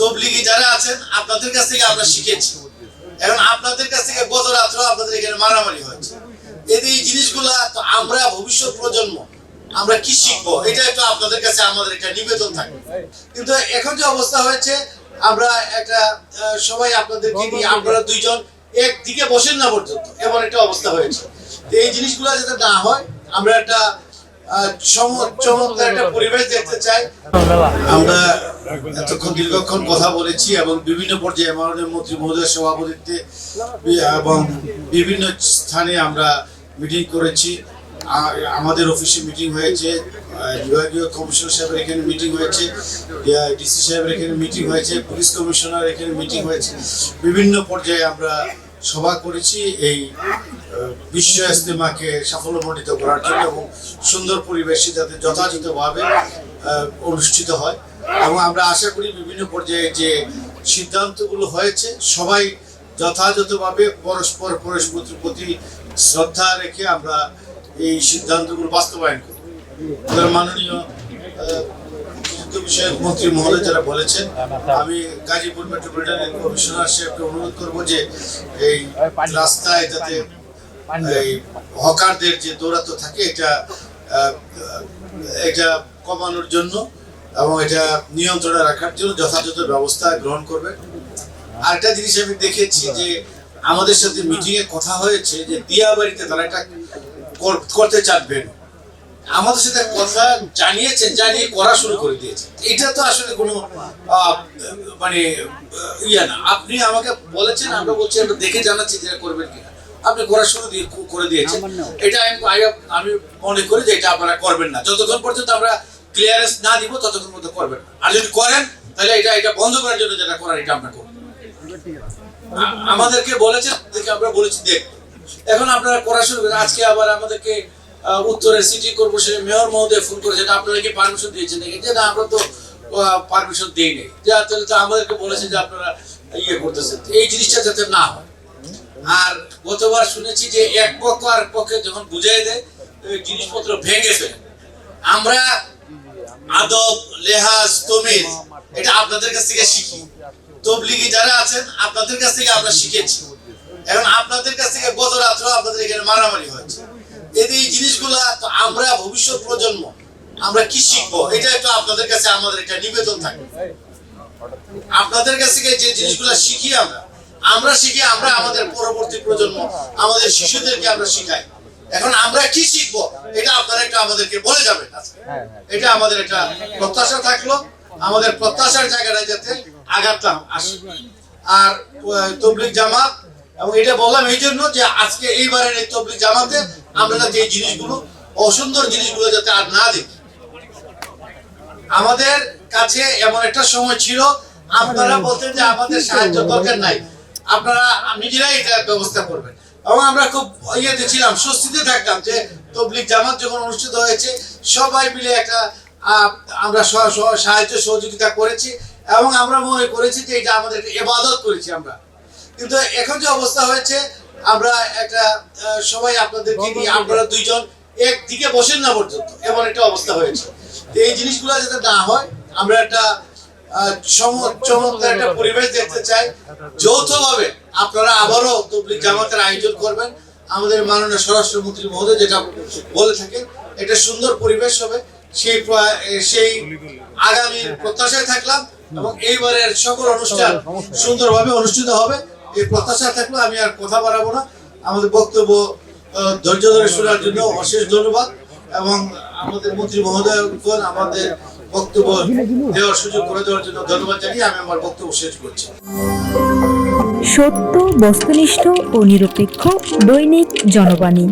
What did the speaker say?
তবলিগি যারা আছেন, আপনাদের কাছ থেকে আমরা শিখেছি। এখন আপনাদের কাছ থেকে গত রাত্র আপনাদের এখানে মারামারি হয়েছে। এই জিনিসগুলা তো আমরা ভবিষ্যৎ প্রজন্ম, আমরা কি শিখব? এটা একটু আপনাদের কাছে আমাদের একটা নিবেদন থাকবে কিন্তু এখন যে অবস্থা হয়েছে, আমরা একটা সবাই আপনাদেরকে নিয়ে, আপনারা দুইজন একদিকে বসেন না পর্যন্ত, এমন একটা অবস্থা হয়েছে। এই জিনিসগুলো যাতে না হয়, আমরা একটা আমরা এতক্ষণ দীর্ঘক্ষণ কথা বলেছি এবং বিভিন্ন পর্যায়ে সভাপতিত্বে এবং বিভিন্ন স্থানে আমরা মিটিং করেছি। আমাদের অফিসে মিটিং হয়েছে, বিভাগীয় কমিশনার সাহেবের এখানে মিটিং হয়েছে, ডিসি সাহেবের এখানে মিটিং হয়েছে, পুলিশ কমিশনার এখানে মিটিং হয়েছে। বিভিন্ন পর্যায়ে আমরা সভা করেছি এই বিশ্ব ইস্তেমাকে সাফল্যমণ্ডিত করার জন্য এবং সুন্দর পরিবেশে যাতে যথাযথভাবে অনুষ্ঠিত হয়। এবং আমরা আশা করি বিভিন্ন পর্যায়ে যে সিদ্ধান্তগুলো হয়েছে, সবাই যথাযথভাবে পরস্পর পরস্পরের প্রতি শ্রদ্ধা রেখে আমরা এই সিদ্ধান্তগুলো বাস্তবায়ন আমাদের মাননীয় বিষয়ক মন্ত্রী মহলে যারা বলেছেন, আমি গাজীপুর মেট্রোপলিটন কমিশনার সাহেবকে অনুরোধ করব যে এই রাস্তায় যাতে এই হকারদের যে দৌরাত্ম থাকে, এটা এটা কমানোর জন্য এবং এটা নিয়ন্ত্রণে রাখার জন্য যথাযথ ব্যবস্থা গ্রহণ করবে। আরেকটা জিনিস আমি দেখেছি যে আমাদের সাথে মিটিংয়ে কথা হয়েছে যে দিয়াবাড়িতে তারা এটা কর- করতে চাচ্বেন আমাদের সাথে কথা জানিয়েছেন জানিয়ে করা শুরু করে দিয়েছেন। এটা তো আসলে কোনো মানে ইয়ে না। আপনি আমাকে বলেছেন আমরা বলছি আমরা দেখে জানাচ্ছি যে করবেন কিনা। আপনি করা শুরু দিয়ে করে দিয়েছেন। এটা আমি আমি মনে করি যে এটা আপনারা করবেন না। যতক্ষণ পর্যন্ত আমরা ক্লিয়ারেন্স না দিব ততক্ষণ পর্যন্ত করবেন না। আর যদি করেন তাহলে এটা এটা বন্ধ করার জন্য যেটা করার এটা আমরা করব। আমাদেরকে বলেছেন দেখে আমরা বলেছি দেখ। এখন আপনারা করা শুরু করেন। আজকে আবার আমাদেরকে উত্তরের সিটি কর্পোরেশনের মেয়র মহোদয় ফোন করেছেন আপনারা কি পারমিশন দিয়েছেন? যে না, আমরা তো পারমিশন দিই নাই। যে তাহলে তো আমাদেরকে বলেছেন যে আপনারা ইয়ে করতেছেন। এই জিনিসটা যাতে না হয়। আর গতবার শুনেছি যে এক পক্ষ আর পক্ষে যখন বুঝাই দেয় জিনিসপত্র ভেঙে ফেলে। আমরা আদব, লেহাজ তমিজ এটা আপনাদের কাছ থেকে শিখি। তবলিগি যারা আছেন, আপনাদের কাছ থেকে আমরা শিখেছি। এখন আপনাদের কাছ থেকে গত রাত্র আপনাদের এখানে মারামারি হয়েছে। এই জিনিসগুলা আমরা ভবিষ্যৎ প্রজন্ম আমরা কি শিখব? এটা একটু আপনাদের কাছে আমাদের একটা নিবেদন থাকবে আপনাদের কাছ থেকে যে শিখি আমরা আমরা শিখি আমরা আমাদের পরবর্তী প্রজন্ম আমাদের শিশুদেরকে আমরা শিখাই। এখন আমরা কি শিখব? এটা আপনারা একটু আমাদেরকে বলে এটা আমাদের একটা প্রত্যাশা থাকল। আমাদের প্রত্যাশার জায়গাটা যাতে আর আহ, তবলিগ জামাত এবং এটা বললাম এই জন্য যে আজকে এইবারের এই তবলিগ জামাতে আমরা যাতে এই জিনিসগুলো, অসুন্দর জিনিসগুলো যাতে আর না দেখি। আমাদের কাছে এমন একটা সময় ছিল, আপনারা বলতেন যে আমাদের সাহায্য দরকার নাই। আপনারা, নিজেরাই এটা ব্যবস্থা করবেন। এবং আমরা খুব ইয়েতে ছিলাম, স্বস্তিতে থাকতাম যে তবলিক জামাত যখন অনুষ্ঠিত হয়েছে, সবাই মিলে একটা আমরা সাহায্য সহযোগিতা করেছি এবং আমরা মনে করেছি যে এটা আমাদের এবাদত করেছি আমরা। কিন্তু এখন যে অবস্থা হয়েছে আমরা একটা সবাই আপনাদেরকে নিয়ে আপনারা দুইজন একদিকে বসেন না পর্যন্ত এমন একটা অবস্থা হয়েছে। তো এই জিনিসগুলো যাতে না হয় আমরা একটা চমৎকার একটা পরিবেশ দেখতে চাই। যৌথভাবে আপনারা আবারও তবলিগ জামাতের আয়োজন করবেন। আমাদের মাননীয় স্বরাষ্ট্রমন্ত্রী মহোদয় যেটা বলে থাকেন একটা সুন্দর পরিবেশ হবে। সেই সেই আগামী প্রত্যাশায় থাকলাম এবং এইবারের সকল অনুষ্ঠান সুন্দরভাবে অনুষ্ঠিত হবে। এই প্রত্যাশা থাকল আমি আর কথা বাড়াবো না। আমাদের বক্তব্য ধৈর্য ধরে শোনার জন্য অশেষ ধন্যবাদ এবং আমাদের মন্ত্রী মহোদয়গণ আমাদের বক্তব্য দেওয়ার সুযোগ করে দেওয়ার জন্য ধন্যবাদ জানিয়ে আমি আমার বক্তব্য শেষ করছি। সত্য, বস্তুনিষ্ঠ ও নিরপেক্ষ দৈনিক জনবাণী।